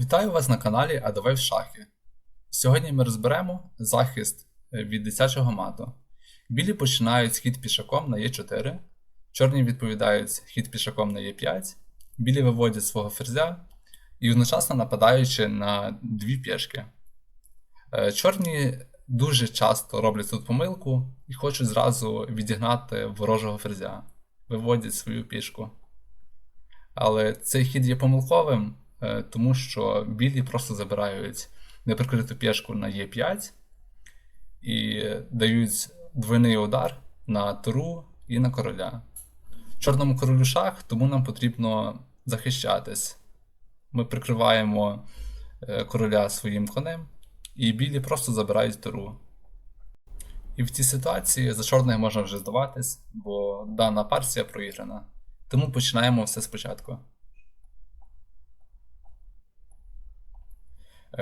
Вітаю вас на каналі Адове в шахи. Сьогодні ми розберемо захист е, від дитячого мату. Білі починають хід пішаком на Е4, чорні відповідають хід пішаком на Е5, білі виводять свого ферзя і одночасно нападаючи на дві пішки. Е, Чорні дуже часто роблять тут помилку і хочуть зразу відігнати ворожого ферзя, виводять свою пішку. Але цей хід є помилковим, тому що білі просто забирають неприкриту пішку на Е5 і дають двойний удар на туру і на короля. Чорному королю шах, тому нам потрібно захищатись. Ми прикриваємо е, короля своїм конем, і білі просто забирають туру. І в цій ситуації за чорних можна вже здаватись, бо дана партія проіграна. Тому починаємо все спочатку.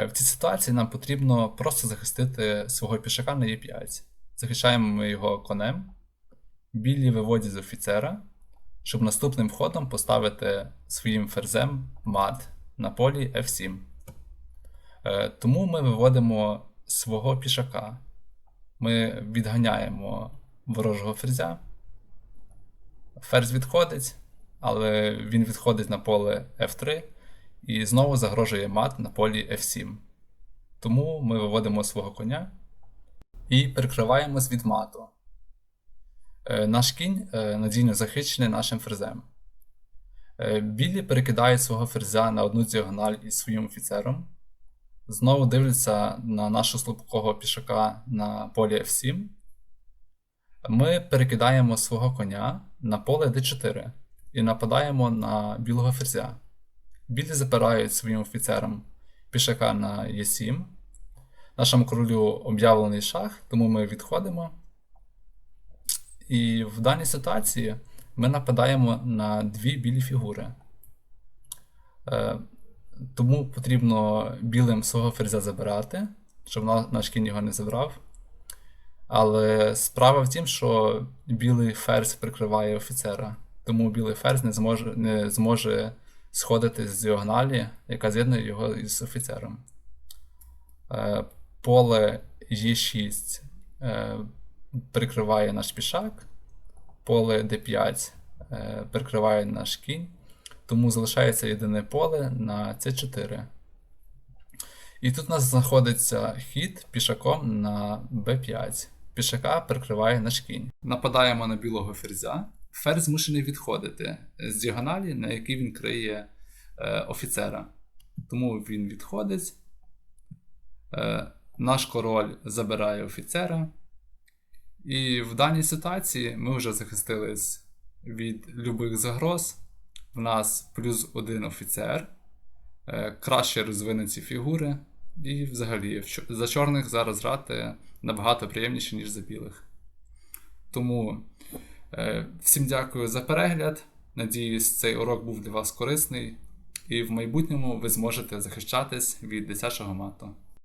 В цій ситуації нам потрібно просто захистити свого пішака на Е5. Захищаємо ми його конем. Білі виводять з офіцера, щоб наступним ходом поставити своїм ферзем мат на полі F7. Е, Тому ми виводимо свого пішака. Ми відганяємо ворожого ферзя. Ферзь відходить, але він відходить на поле F3 і знову загрожує мат на полі F7. Тому ми виводимо свого коня і перекриваємось від мату. Е, Наш кінь е, надійно захищений нашим ферзем. Е, Білі перекидають свого ферзя на одну діагональ із своїм офіцером. Знову дивляться на нашого слабкого пішака на полі F7. Ми перекидаємо свого коня на поле D4 і нападаємо на білого ферзя. Білі запирають своїм офіцерам пішака на Е7. Нашому королю об'явлений шах, тому ми відходимо. І в даній ситуації ми нападаємо на дві білі фігури. Е, Тому потрібно білим свого ферзя забирати, щоб на- наш кінь його не забрав. Але справа в тім, що білий ферзь прикриває офіцера, тому білий ферзь не зможе, не зможе сходити з діагоналі, яка з'єднує його із офіцером. Е, Поле Е6 е, прикриває наш пішак, поле D5 е, прикриває наш кінь, тому залишається єдине поле на C4. І тут у нас знаходиться хід пішаком на b5. Пішака прикриває наш кінь. Нападаємо на білого ферзя. Ферзь змушений відходити з діагоналі, на якій він криє е, офіцера. Тому він відходить. Е, наш король забирає офіцера. І в даній ситуації ми вже захистились від любих загроз. В нас плюс один офіцер, е, краще розвинуті фігури. І взагалі за чорних зараз грати набагато приємніше, ніж за білих. Тому всім дякую за перегляд. Надіюсь, цей урок був для вас корисний, і в майбутньому ви зможете захищатись від дитячого мату.